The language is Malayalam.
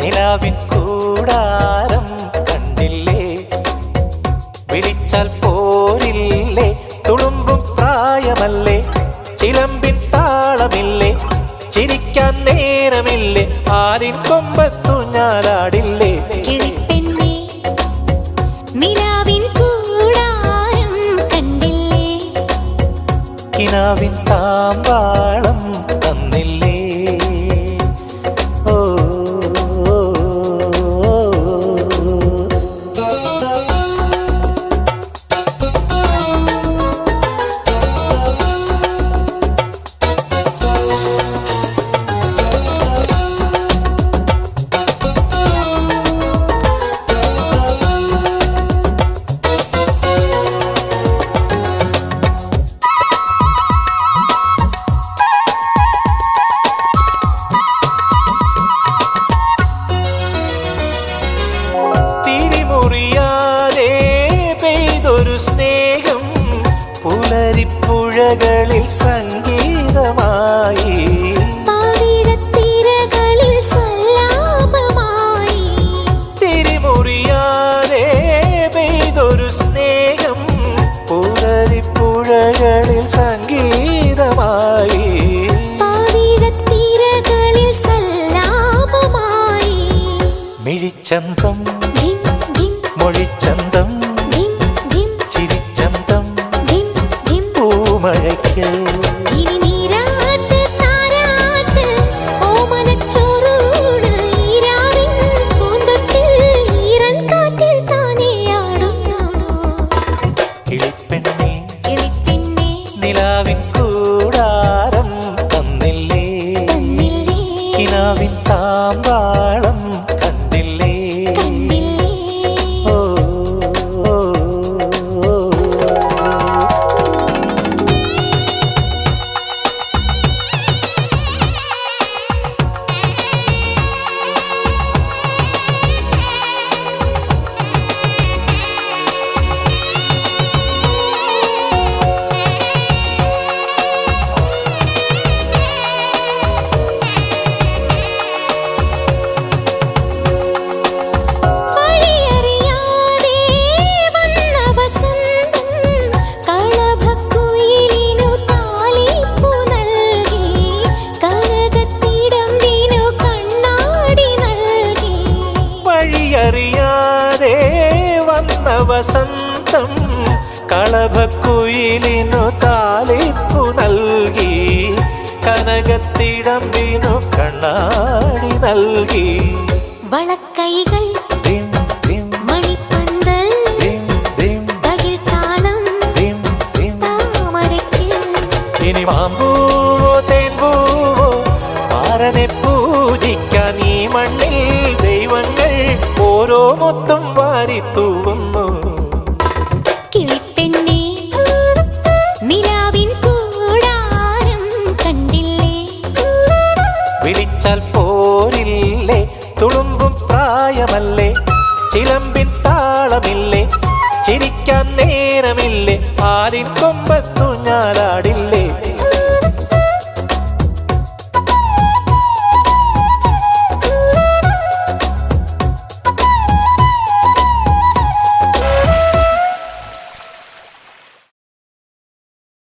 നിലാവിൻ കൂടാരം കണ്ടില്ലേ? വിളിച്ചാൽ പോരില്ലേ തുളുമ്പും പ്രായമല്ലേ? ചിലമ്പിൻ താളമില്ലേ ചിരിക്കാൻ നേരമില്ലേ? ആരിൻ കൊമ്പത്തു ഞാലാടില്ലേ? കിളിപ്പെണ്ണേ നിലാവിൻ കൂടാരം കണ്ടില്ലേ? കിനാവിൻ താമ്പാളം പുലരിപ്പുഴകളിൽ സംഗീതമായി കിനാവിൻ താമ്പാളം വസന്തം കളഭക്കുയിലിനു താലിപ്പു നൽകി കനകത്തിടമ്പിനു കണ്ണാടി നൽകി. വളക്കൈകൾ ഇനി മാമ്പൂവോ തേൻപൂവോ മാരനെ പൂജിക്കാൻ ഈ മണ്ണിൽ ദൈവങ്ങൾ ഓരോ മുത്തും വാരിത്തൂവുന്നു. പോരില്ലേ തുളുമ്പും പ്രായമല്ലേ? ചിലമ്പിൻ താളമില്ലേ? ചിരിക്കാൻ നേരമില്ലേ? ആരിൻ കൊമ്പത്തു ഞാലാടില്ലേ